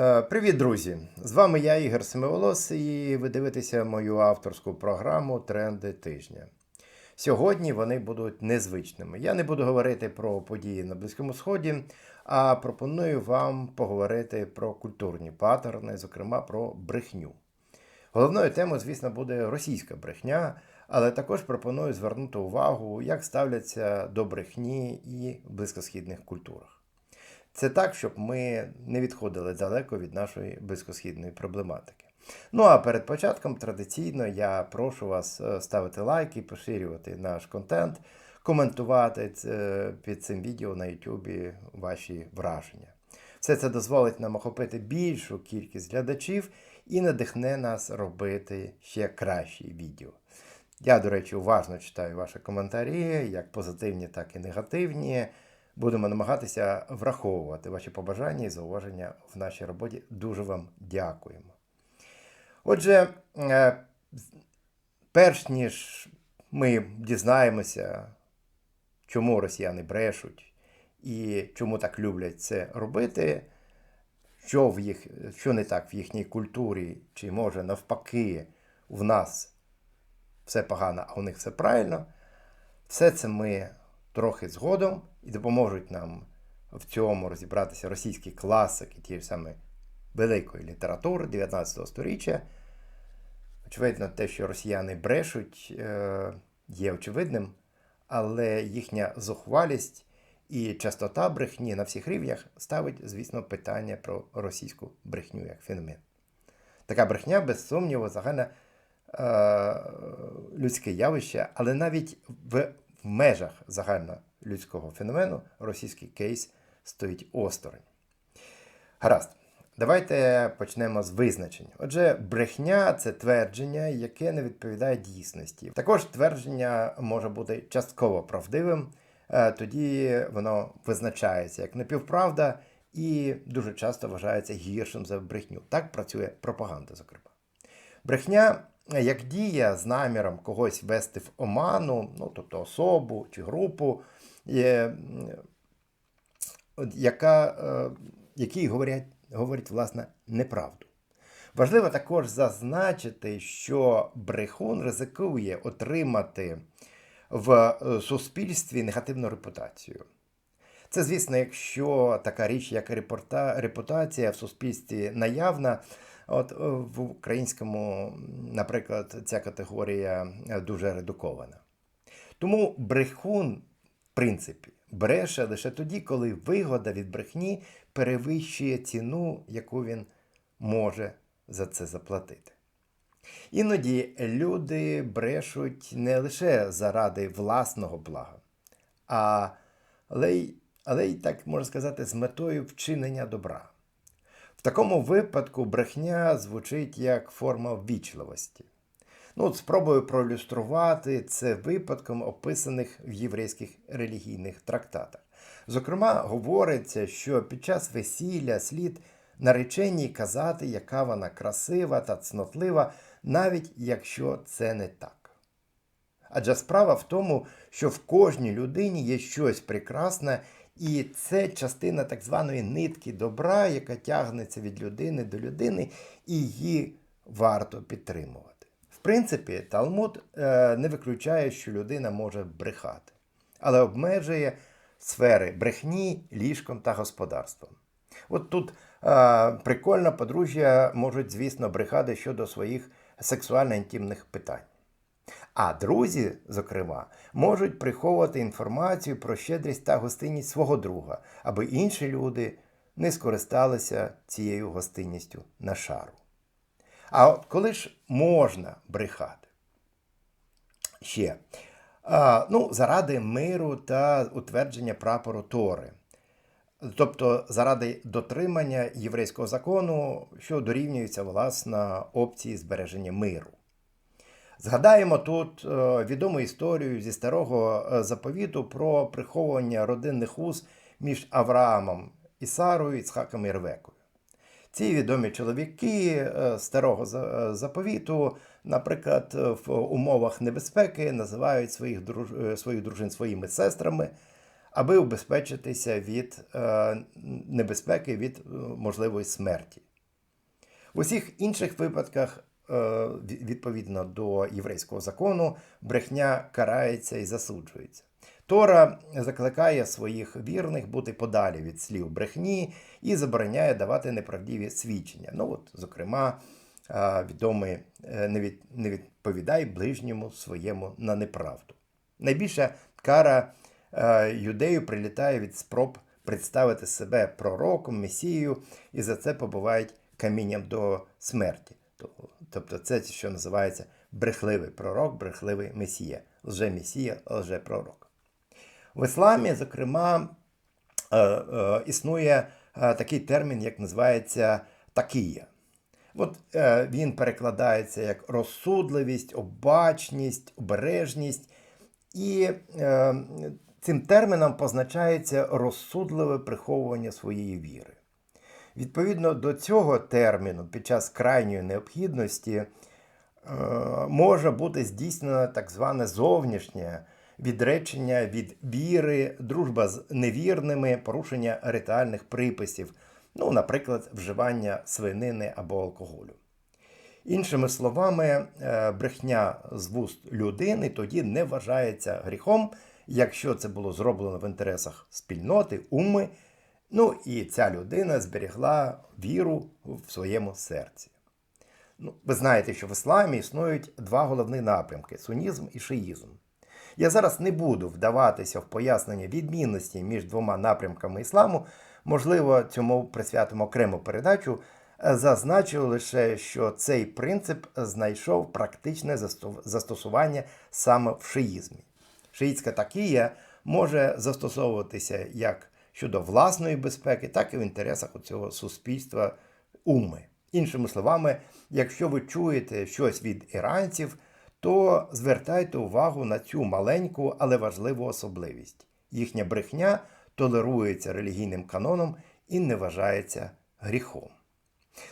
Е, Привіт, друзі! З вами я, Ігор Семиволос, і ви дивитеся мою авторську програму Тренди тижня. Сьогодні вони будуть незвичними. Я не буду говорити про події на Близькому Сході, а пропоную вам поговорити про культурні паттерни, зокрема про брехню. Головною темою, звісно, буде російська брехня, але також пропоную звернути увагу, як ставляться до брехні і в близькосхідних культурах. Це так, щоб ми не відходили далеко від нашої близькосхідної проблематики. Ну а перед початком традиційно я прошу вас е, ставити лайки, поширювати наш контент, коментувати під цим відео на YouTube ваші враження. Все це дозволить нам охопити більшу кількість глядачів і надихне нас робити ще кращі відео. Я, до речі, уважно читаю ваші коментарі, як позитивні, так і негативні. Будемо намагатися враховувати ваші побажання і зауваження в нашій роботі. Дуже вам дякуємо. Отже, е, перш ніж ми дізнаємося, чому росіяни брешуть і чому так люблять це робити, що, в їх, що не так в їхній культурі, чи може навпаки в нас все погано, а у них все правильно, все це ми трохи згодом і допоможуть нам в цьому розібратися російські класики, ті ж саме великої літератури 19 століття. Очевидно, те, що росіяни брешуть, е, є очевидним, але їхня зухвалість і частота брехні на всіх рівнях ставить, звісно, питання про російську брехню як феномен. Така брехня, без сумніву, загальне е, людське явище, але навіть в, в межах загальнолюдського феномену російський кейс стоїть осторонь. Гаразд. Давайте почнемо з визначення. Отже, брехня це твердження, яке не відповідає дійсності. Також твердження може бути частково правдивим, е, тоді воно визначається як напівправда і дуже часто вважається гіршим за брехню. Так працює пропаганда, зокрема. Брехня як дія з наміром когось вести в оману, ну тобто особу чи групу, м, яка, е, які говорять, говорять власне неправду. Важливо також зазначити, що брехун ризикує отримати в е, суспільстві негативну репутацію. Це, звісно, якщо така річ, як репутація в суспільстві наявна, от е, в українському, наприклад, ця категорія е, дуже редукована. Тому брехун, в принципі, бреше лише тоді, коли вигода від брехні перевищує ціну, яку він може за це заплатити. Іноді люди брешуть не лише заради власного блага, а але й, але й так можна сказати, з метою вчинення добра. В такому випадку брехня звучить як форма ввічливості. Ну, от спробую проілюструвати це випадком, описаних в єврейських релігійних трактатах. Зокрема, говориться, що під час весілля слід нареченій казати, яка вона красива та цнотлива, навіть якщо це не так. Адже справа в тому, що в кожній людині є щось прекрасне, і це частина так званої нитки добра, яка тягнеться від людини до людини, і її варто підтримувати. В принципі, Талмуд е, не виключає, що людина може брехати, але обмежує сфери брехні ліжком та господарством. От тут е, прикольно подружжя можуть, звісно, брехати щодо своїх сексуально-інтимних питань. А друзі, зокрема, можуть приховувати інформацію про щедрість та гостинність свого друга, аби інші люди не скористалися цією гостинністю на шару. А от коли ж можна брехати? Ще. А, ну, заради миру та утвердження прапору Тори. Тобто заради дотримання єврейського закону, що дорівнюється власне опції збереження миру. Згадаємо тут е, відому історію зі старого е, заповіту про приховування родинних уз між Авраамом і Сарою, Іцхаком і Ревекою. Ці відомі чоловіки е, старого заповіту, наприклад, в умовах небезпеки називають своїх, своїх дружин своїми сестрами, аби убезпечитися від небезпеки від можливої смерті. В усіх інших випадках, відповідно до єврейського закону, брехня карається і засуджується. Тора закликає своїх вірних бути подалі від слів брехні і забороняє давати неправдиві свідчення. Ну от, зокрема, відомий е, не, відповідай ближньому своєму на неправду. Найбільша кара е, юдею прилітає від спроб представити себе пророком, месією, і за це побувають камінням до смерті. Тобто- це що називається брехливий пророк, брехливий месія, лже-месія, лже-пророк. В ісламі, зокрема, е, е, існує е, такий термін, як називається такія. От він перекладається як розсудливість, обачність, обережність. І цим терміном позначається розсудливе приховування своєї віри. Відповідно до цього терміну, під час крайньої необхідності, е, може бути здійснено так зване зовнішнє відречення від віри, дружба з невірними, порушення ритуальних приписів, ну, наприклад, вживання свинини або алкоголю. Іншими словами, е, брехня з вуст людини тоді не вважається гріхом, якщо це було зроблено в інтересах спільноти, уми, ну і ця людина зберігла віру в своєму серці. Ну, ви знаєте, що в ісламі існують два головні напрямки сунізм і шиїзм. Я зараз не буду вдаватися в пояснення відмінності між двома напрямками ісламу. Можливо, цьому присвятимо окрему передачу. Зазначу лише, що цей принцип знайшов практичне застосування саме в шиїзмі. Шиїцька такія може застосовуватися як щодо власної безпеки, так і в інтересах цього суспільства уми. Іншими словами, якщо ви чуєте щось від іранців, то звертайте увагу на цю маленьку, але важливу особливість. Їхня брехня толерується релігійним каноном і не вважається гріхом.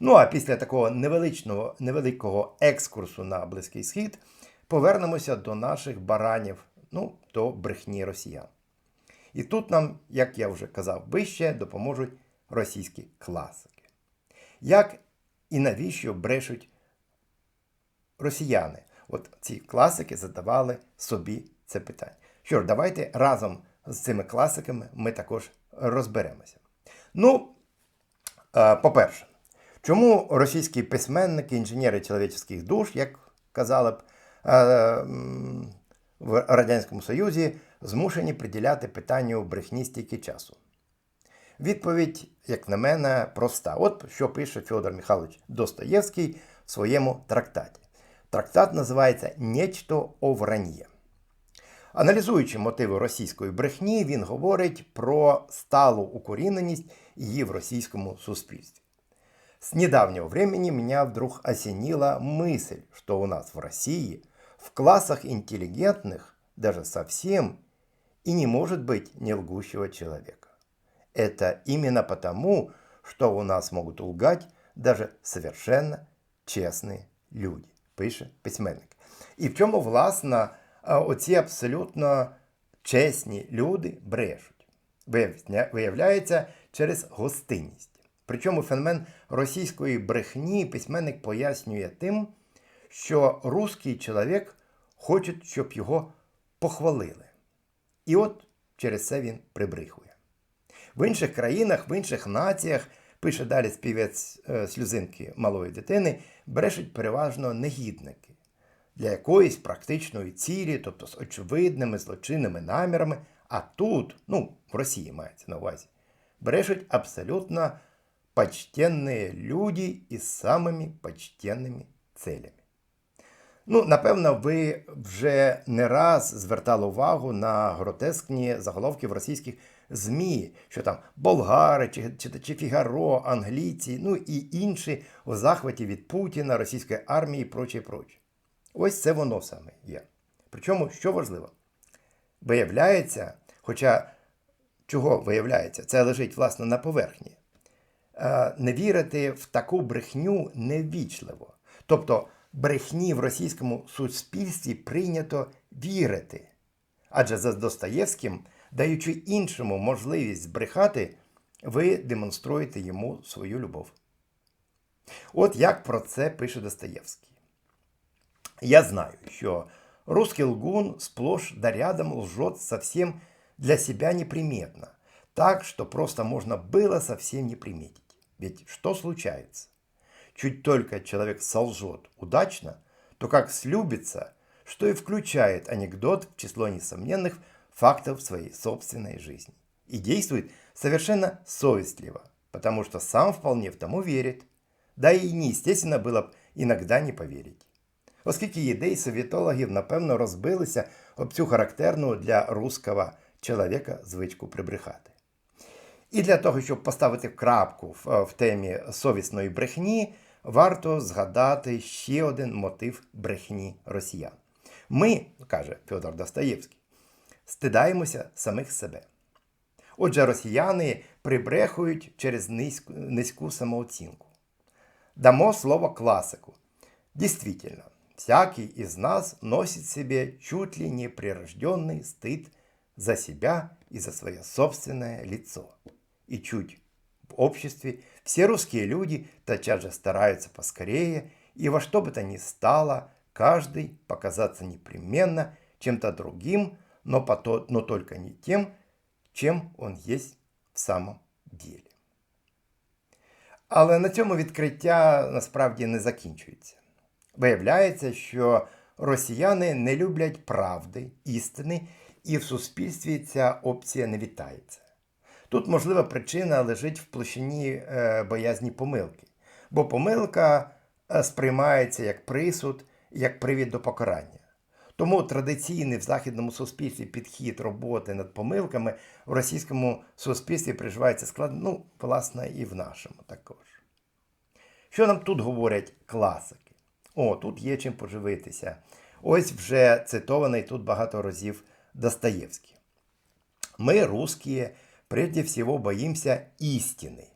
Ну а після такого невеличного, невеликого екскурсу на Близький Схід повернемося до наших баранів, ну, до брехні росіян. І тут нам, як я вже казав вище, допоможуть російські класики. Як і навіщо брешуть росіяни? От ці класики задавали собі це питання. Що ж, давайте разом з цими класиками ми також розберемося. Ну, е, по-перше, чому російські письменники, інженери чоловічих душ, як казали б е, в Радянському Союзі, змушені приділяти питанню брехні стільки часу? Відповідь, як на мене, проста. От що пише Федор Михайлович Достоєвський в своєму трактаті. Трактат називається Нечто о враньє. Аналізуючи мотиви російської брехні, він говорить про сталу укоріненість її в російскому суспільстве. С недавнего времени меня вдруг осенила мысль, что у нас в России в классах интеллигентных даже совсем и не может быть не лгущего человека. Это именно потому, что у нас могут лгать даже совершенно чесні люди, пише письменник. І в чому, власне, оці абсолютно чесні люди брешуть? Виявляється, через гостинність. Причому феномен російської брехні письменник пояснює тим, що русський чоловік хоче, щоб його похвалили. І от через це він прибрехує. В інших країнах, в інших націях, пише далі співець е, сльозинки малої дитини, брешуть переважно негідники для якоїсь практичної цілі, тобто з очевидними злочинними намірами. А тут, ну, в Росії мається на увазі, брешуть абсолютно почтенні люди із самими почтенними целями. Ну, напевно, ви вже не раз звертали увагу на гротескні заголовки в російських ЗМІ, що там болгари, чи, чи, чи Фігаро, англійці, ну і інші у захваті від Путіна, російської армії і проче, проче. Ось це воно саме є. Причому, що важливо, виявляється, хоча чого виявляється, це лежить власне на поверхні. Е, Не вірити в таку брехню невічливо. Тобто брехні в російському суспільстві прийнято вірити. Адже за Достоєвським, даючи іншому можливість збрехати, ви демонструєте йому свою любов. От як про це пише Достоєвський. Я знаю, що русский лгун сплошь да рядом лжет совсем для себя неприметно, так, что просто можно было совсем не приметить. Ведь что случается? Чуть только человек солжет удачно, то как слюбится, что и включает анекдот в число несомненных фактов своей собственной жизни. И действует совершенно совестливо, потому что сам вполне в тому верит. Да и неестественно было б іногда не поверить. Оскільки ідей совітологів, напевно, розбилися об цю характерну для русского чоловіка звичку прибрехати. І для того, щоб поставити крапку в, в темі совісної брехні, варто згадати ще один мотив брехні росіян. Ми, каже Федор Достоєвський, стидаємося самих себе. Отже, росіяни прибрехують через низьку, низьку самооцінку. Дамо слово классику. Действительно, всякий из нас носит в себе чуть ли не прирожденный стыд за себя и за свое собственное лицо. И чуть в обществе все русские люди тотчас же стараются поскорее и во что бы то ни стало каждый показаться непременно чем-то другим, но, пото- но только не тем, чем он есть в самом деле. Але на цьому відкриття насправді не закінчується. Виявляється, що росіяни не люблять правди, істини, і в суспільстві ця опція не вітається. Тут, можлива причина лежить в площині е, боязні помилки, бо помилка е, сприймається як присуд, як привід до покарання. Тому традиційний в західному суспільстві підхід роботи над помилками в російському суспільстві переживається складно, ну, власне, і в нашому також. Що нам тут говорять класики? О, тут є чим поживитися. Ось вже цитований тут багато разів Достоевский. Мы, русские, прежде всего боимся истины.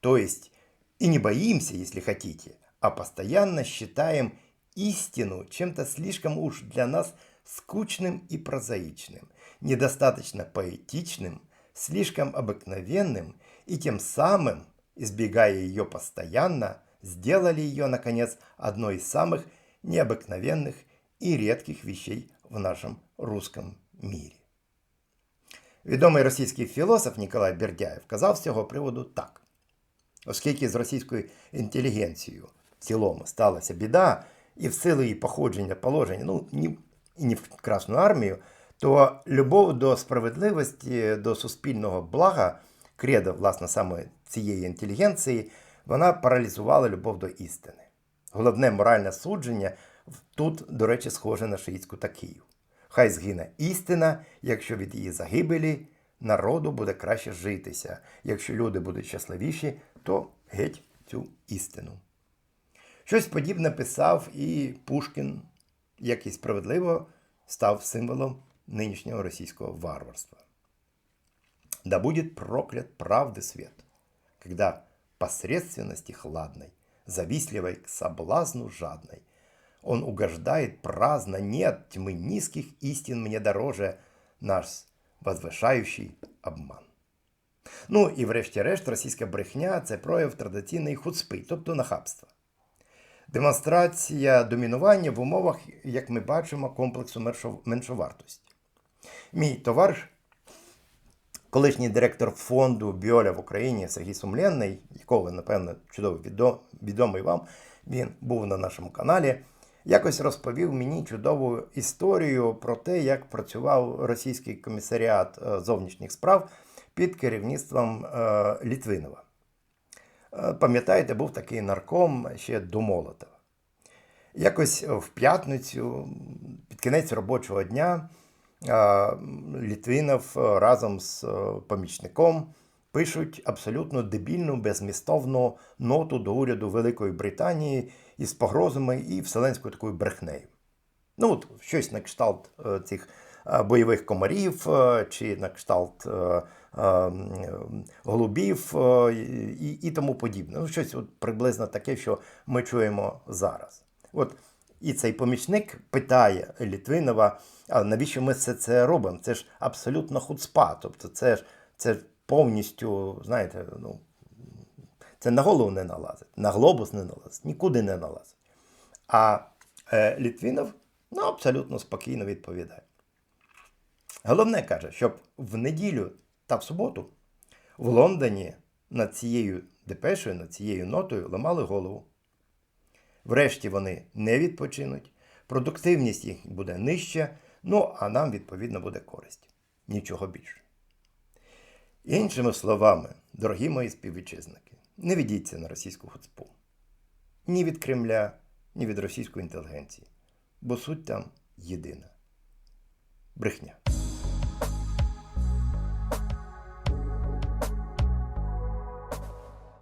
То есть и не боимся, если хотите, а постоянно считаем истину чем-то слишком уж для нас скучным и прозаичным, недостаточно поэтичным, слишком обыкновенным и тем самым, избегая ее постоянно, сделали ее, наконец, одной из самых необыкновенных и редких вещей в нашем русском мире. Відомий російський філософ Ніколай Бердяєв казав з цього приводу так. Оскільки з російською інтелігенцією в цілому сталася біда, і в силу її походження положення, ну ні, і не в Красну армію, то любов до справедливості, до суспільного блага, кредо, власне, саме цієї інтелігенції, вона паралізувала любов до істини. Головне моральне судження тут, до речі, схоже на шиїцьку такію. Хай згине істина, якщо від її загибелі народу буде краще житися. Якщо люди будуть щасливіші, то геть цю істину. Щось подібне писав і Пушкін, який справедливо став символом нинішнього російського варварства. Да будет проклят правды свет, когда посредственности хладной, завистливой к соблазну жадной, он угождает праздно, нет тьмы низких истин мне дороже наш возвишаючий обман. Ну і врешті-решт, російська брехня це прояв традиційної хуцпи, тобто нахабства. Демонстрація домінування в умовах, як ми бачимо, комплексу меншовартості. Мій товариш, колишній директор фонду Біоля в Україні Сергій Сумленний, якого напевно, чудово відомий вам, він був на нашому каналі, якось розповів мені чудову історію про те, як працював російський комісаріат е, зовнішніх справ під керівництвом е, Літвинова. Е, Пам'ятаєте, був такий нарком ще до Молотова. Якось в п'ятницю, під кінець робочого дня, Літвинов разом з помічником пишуть абсолютно дебільну, безмістовну ноту до уряду Великої Британії із погрозами і вселенською такою брехнею. Ну, от щось на кшталт е, цих е, бойових комарів, е, чи на кшталт голубів і, і тому подібне. Ну, щось от приблизно таке, що ми чуємо зараз. От і цей помічник питає Літвинова, а навіщо ми все це робимо? Це ж абсолютно хуцпа. Тобто, це ж це повністю, знаєте, ну, Це на голову не налазить, на глобус не налазить, нікуди не налазить. А е, Літвінов ну, абсолютно спокійно відповідає. Головне каже, щоб в неділю та в суботу в Лондоні над цією депешою, над цією нотою ламали голову. Врешті вони не відпочинуть, продуктивність їх буде нижча, ну а нам, відповідно, буде користь. Нічого більше. Іншими словами, дорогі мої співвітчизники, не ведіться на російську хуцпу. Ні від Кремля, ні від російської інтелігенції, бо суть там єдина брехня.